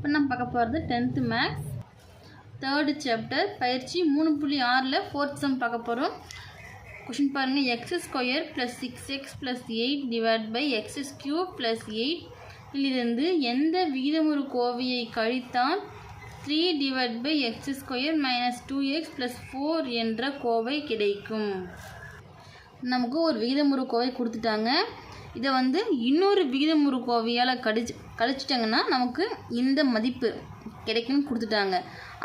இப்போ நம்ம பார்க்க போகிறது டென்த்து மேக்ஸ். தேர்டு சாப்டர் பயிற்சி மூணு புள்ளி ஆறில் ஃபோர்த் சம் பார்க்க போகிறோம். கொஷின் பாருங்கள் x square plus six x plus eight divide by x cube plus eight இதிலிருந்து எந்த விகிதமுறு கோவையை கழித்தால் three divide by x square minus two x plus four என்ற கோவை கிடைக்கும்? நமக்கு ஒரு விகிதமுறு கோவை கொடுத்துட்டாங்க. இதை வந்து இன்னொரு விகிதமுறு கோவையால் கடிச்சு கழிச்சிட்டாங்கன்னா நமக்கு இந்த மதிப்பு கிடைக்கும்னு கொடுத்துட்டாங்க.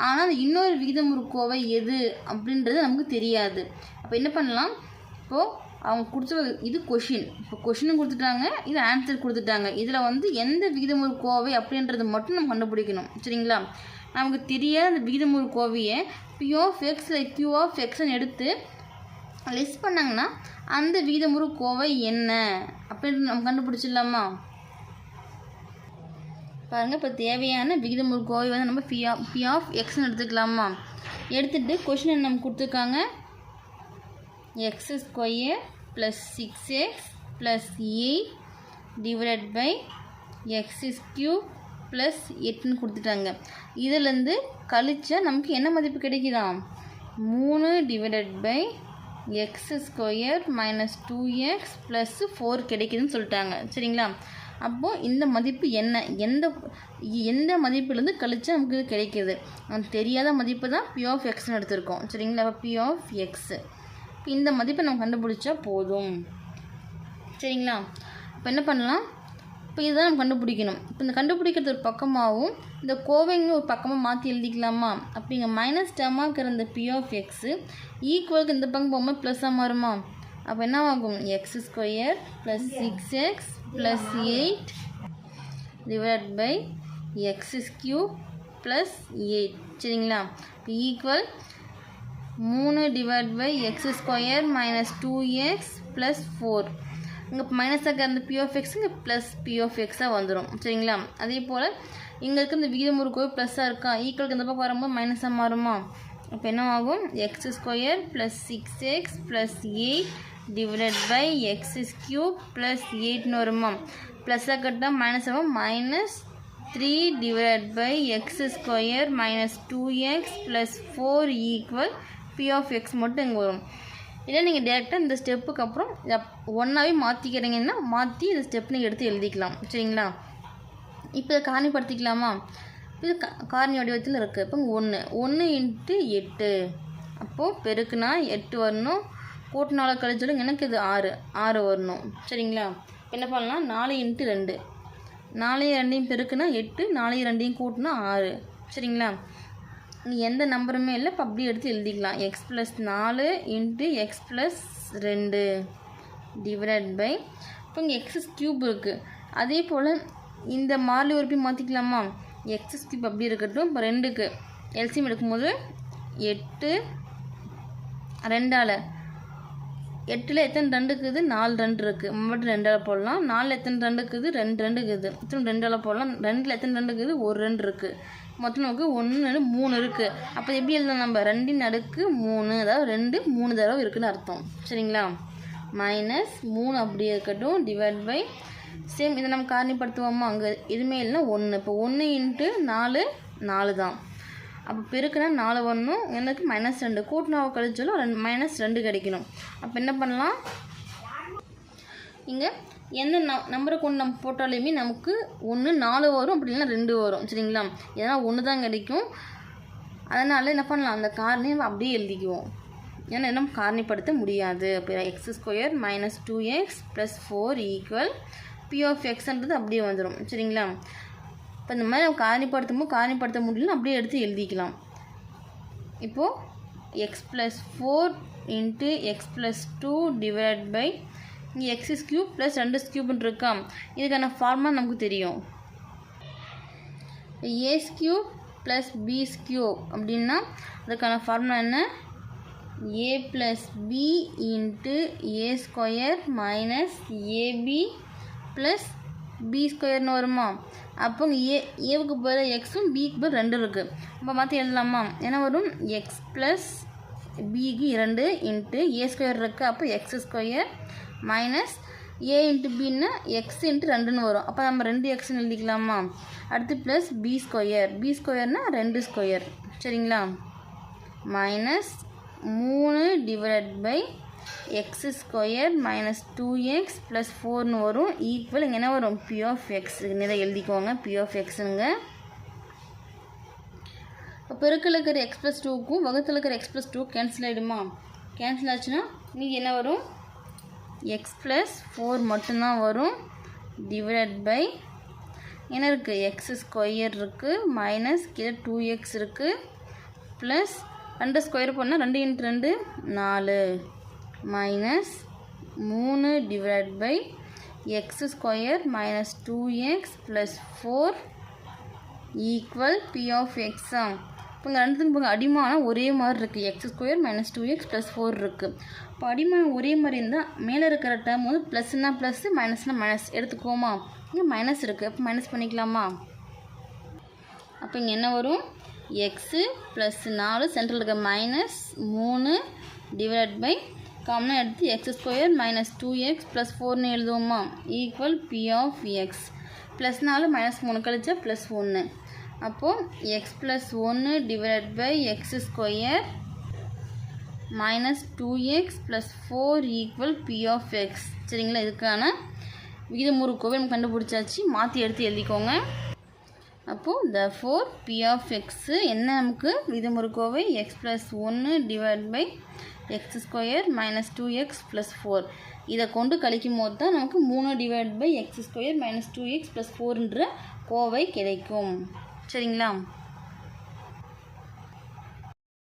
ஆனால் அந்த இன்னொரு விகிதமுறு கோவை எது அப்படின்றது நமக்கு தெரியாது. அப்போ என்ன பண்ணலாம்? இப்போது அவங்க கொடுத்த இது கொஷின் இப்போ கொஷினும் கொடுத்துட்டாங்க இது ஆன்சர் கொடுத்துட்டாங்க. இதில் வந்து எந்த விகிதமுறு கோவை அப்படின்றது மட்டும் நம்ம கண்டுபிடிக்கணும். சரிங்களா? நமக்கு தெரியாத அந்த விகிதமுறு கோவையை P of x Q of எக்ஸ்ன்னு எடுத்து லெஸ் பண்ணாங்கன்னா அந்த வீதமுறு கோவை என்ன? அப்படின்னு நம்ம கண்டுபிடிச்சிடலாமா? பாருங்கள் இப்போ தேவையான விகிதமுறு கோவை வந்து நம்ம பி ஆஃப் பி ஆஃப் எக்ஸ்னு எடுத்துக்கலாமா? எடுத்துகிட்டு கொஷின் நம்ம கொடுத்துருக்காங்க. X square plus six x plus eight divide by x is cube plus எட்டுன்னு கொடுத்துட்டாங்க. இதிலேருந்து கழிச்சா நமக்கு என்ன மதிப்பு கிடைக்குதாம் மூணு divided by x square minus two x plus four கிடைக்குதுன்னு சொல்லிட்டாங்க. சரிங்களா? அப்போது இந்த மதிப்பு என்ன? எந்த எந்த மதிப்புலேருந்து கழிச்சா நமக்கு இது கிடைக்கிது? தெரியாத மதிப்பு தான் பி ஆஃப் எக்ஸ்னு எடுத்திருக்கோம். சரிங்களா? அப்போ பி ஆஃப் எக்ஸு இப்போ இந்த மதிப்பை நம்ம கண்டுபிடிச்சா போதும். சரிங்களா? இப்போ என்ன பண்ணலாம்? இப்போ இதுதான் நம்ம கண்டுபிடிக்கணும். இப்போ இந்த கண்டுபிடிக்கிறது ஒரு பக்கமாகவும் இந்த கோவைங்க ஒரு பக்கமாக மாற்றி எழுதிக்கலாமா? அப்படிங்க மைனஸ் டேமாக இருக்கிற இந்த பி ஆஃப் எக்ஸு ஈக்குவலுக்கு இந்த பக்கம் போகும்போது ப்ளஸ்ஸாக மாறுமா? அப்போ என்ன ஆகும்? X square plus six x plus eight divide by x cube plus eight சரிங்களா? ஈக்குவல் மூணு divide by x square minus two x plus four இங்கே மைனஸாக அந்த பி ஆஃப் எக்ஸ் இங்கே ப்ளஸ் பி ஆஃப் எக்ஸாக வந்துடும் சரிங்களா? அதே போல் இங்கே இருக்க இந்த விகிதம் கோயில் ப்ளஸ்ஸாக இருக்கா? ஈக்குவலுக்கு இந்த பக்கம் வரும்போது மைனஸாக மாறுமா? அப்போ என்ன ஆகும்? X square plus six x plus eight divided by x is cube plus எயிட்னு வருமா? ப்ளஸ்ஸாக கட்டால் மைனஸ் ஆகும். Minus three divide by x square minus two x plus four equal P of x மட்டும் இங்கே வரும். இல்லை நீங்கள் டேரெக்டாக இந்த ஸ்டெப்புக்கு அப்புறம் ஒன்றாவே மாற்றிக்கிறீங்கன்னா மாற்றி இந்த ஸ்டெப் நீங்கள் எடுத்து எழுதிக்கலாம். சரிங்களா? இப்போ இதை காரணிப்படுத்திக்கலாமா இது காரணி வடிவத்தில் இருக்குது இப்போ ஒன்று ஒன்று இன்ட்டு எட்டு. அப்போது பெருக்குனா எட்டு வரணும். கூட்டினால கழிச்சாலும் எனக்கு இது ஆறு. ஆறு வரணும். சரிங்களா? என்ன பண்ணலாம்? நாலு இன்ட்டு ரெண்டு. நாலையும் ரெண்டையும் பெருக்குனா எட்டு. நாலையும் ரெண்டையும் கூட்டினா ஆறு. சரிங்களா? எந்த நம்பருமே இல்லை இப்போ அப்படியே எடுத்து எழுதிக்கலாம். எக்ஸ் ப்ளஸ் நாலு இன்ட்டு எக்ஸ் ப்ளஸ் ரெண்டு டிவைட் பை இப்போ இங்கே எக்ஸஸ் க்யூப் இருக்குது அதே போல் இந்த மாறி உறுப்பி மாற்றிக்கலாமா எக்ஸஸ் க்யூப் அப்படி இருக்கட்டும் இப்போ ரெண்டுக்கு. எல்சியம் எடுக்கும்போது எட்டு ரெண்டால். எட்டில் எத்தனை ரெண்டு இருக்குது? நாலு ரெண்டு இருக்குது மட்டும் ரெண்டால் போடலாம். நாலில் எத்தனை ரெண்டு இருக்குது? ரெண்டு ரெண்டு இருக்குது. எத்தனை ரெண்டால் போடலாம். ரெண்டில் எத்தனை ரெண்டு இருக்குது? ஒரு ரெண்டு இருக்குது மொத்தம் நமக்கு ஒன்று மூணு இருக்குது அப்போ எப்படி எழுதலாம் நம்ம? ரெண்டின் அடுக்கு மூணு. அதாவது ரெண்டு மூணு தடவை இருக்குதுன்னு அர்த்தம். சரிங்களா? மைனஸ் மூணு அப்படியே இருக்கட்டும். டிவைட் பை சேம் இதை நம்ம காரணிப்படுத்துவோமா? அங்கே எதுவுமே இல்லைன்னா ஒன்று இப்போ ஒன்று இன்ட்டு நாலு நாலு தான். அப்போ பெருக்குனா நாலு வரணும் எனக்கு மைனஸ் ரெண்டு. கூட்டினாவை கழிச்சாலும் ரெண்டு மைனஸ் ரெண்டு கிடைக்கணும். அப்போ என்ன பண்ணலாம்? இங்கே எந்த ந நம்பரை கொண்டு நம்ம போட்டாலுமே நமக்கு ஒன்று நாலு வரும் அப்படி இல்லைன்னா ரெண்டு வரும் சரிங்களா? ஏன்னா ஒன்று தான் கிடைக்கும். அதனால் என்ன பண்ணலாம் அந்த காரணியை அப்படியே எழுதிக்குவோம். ஏன்னா நம்ம காரணிப்படுத்த முடியாது. இப்போ x square minus two x plus four equal P of எக்ஸ்ன்றது அப்படியே வந்துடும் சரிங்களா? இப்போ இந்த மாதிரி நம்ம காரணிப்படுத்தும் போது காரணிப்படுத்த முடியலன்னு அப்படியே எடுத்து எழுதிக்கலாம். இப்போது x plus four into x plus two divide by இங்கே எக்ஸ் கியூப் ப்ளஸ் ரெண்டு ஸ்கியூப்னு இருக்கா? இதுக்கான ஃபார்மா நமக்கு தெரியும். A's cube plus b's cube அப்படின்னா அதுக்கான ஃபார்முலா என்ன? A plus b into a square minus ab plus b ஸ்கொயர்னு வருமா? அப்போ ஏ ஏவுக்கு பதில் எக்ஸும் பிக்கு பதில் ரெண்டு இருக்குது அப்போ மாற்றி எழுதலாமா? என்ன வரும்? எக்ஸ் ப்ளஸ் பிக்கு இரண்டு இன்ட்டு ஏ ஸ்கொயர் இருக்குது அப்போ X square minus A into பின்னா எக்ஸ் இன்ட்டு ரெண்டுன்னு வரும். அப்போ நம்ம ரெண்டு எக்ஸ்னு எழுதிக்கலாமா? அடுத்து ப்ளஸ் பி ஸ்கொயர் பி ஸ்கொயர்னால் ரெண்டு ஸ்கொயர் சரிங்களா? மைனஸ் மூணு divide by x square minus two x plus ஃபோர்னு வரும். ஈக்குவல் இங்கே என்ன வரும்? பி ஆஃப் எக்ஸ் இதை எழுதிக்கோங்க. பி ஆஃப் எக்ஸுங்க இப்போ பெருக்கில் இருக்கிற எக்ஸ் ப்ளஸ் டூக்கும் வகுத்தில் இருக்கிற எக்ஸ் ப்ளஸ் டூ கேன்சல் ஆகிடுமா கேன்சல் ஆச்சுன்னா நீங்கள் என்ன வரும்? எக்ஸ் ப்ளஸ் ஃபோர் மட்டும்தான் வரும். டிவைட் பை என்ன இருக்குது எக்ஸ் ஸ்கொயர் இருக்குது மைனஸ் கீழே டூ எக்ஸ் இருக்குது ப்ளஸ் ரெண்டு ஸ்கொயர் பண்ணால் ரெண்டு இன்ட்டு ரெண்டு நாலு. மைனஸ் மூணு divide by x square minus two x plus four equal P of எக்ஸா இப்போ இந்த ரெண்டுத்துக்கும் இப்போ அடிமானம் ஒரே மாதிரி இருக்குது x square minus two x plus four இருக்குது இப்போ அடிமானம் ஒரே மாதிரி இருந்தால் மேலே இருக்கிற டேர்ம் வந்து ப்ளஸ்னா ப்ளஸ்ஸு மைனஸ்னால் மைனஸ் எடுத்துக்கோமா? இங்கே மைனஸ் இருக்குது அப்போ மைனஸ் பண்ணிக்கலாமா? அப்போ இங்கே என்ன வரும்? எக்ஸு ப்ளஸ் நாலு சென்ட்ரல் இருக்க மைனஸ் மூணு டிவைட் பை காமனாக எடுத்து x square minus two x plus ஃபோர்னு எழுதுவோமா? Equal P of x plus நாலு மைனஸ் மூணு கழிச்சா ப்ளஸ் ஒன்று அப்போது எக்ஸ் ப்ளஸ் ஒன்று divide by x square minus two x plus four equal P of x சரிங்களா? இதுக்கான விகிதமுறுக்கோவை நம்ம கண்டுபிடிச்சாச்சு. மாற்றி எடுத்து எழுதிக்கோங்க. அப்போது the four P of x என்ன நமக்கு? விகிதமுறுக்கோவை எக்ஸ் ப்ளஸ் ஒன்று divide by x square minus two x plus four இதை கொண்டு கழிக்கும் போது தான் நமக்கு மூணு divide by x square minus two x plus ஃபோர்ன்ற கோவை கிடைக்கும். சரிங்களா?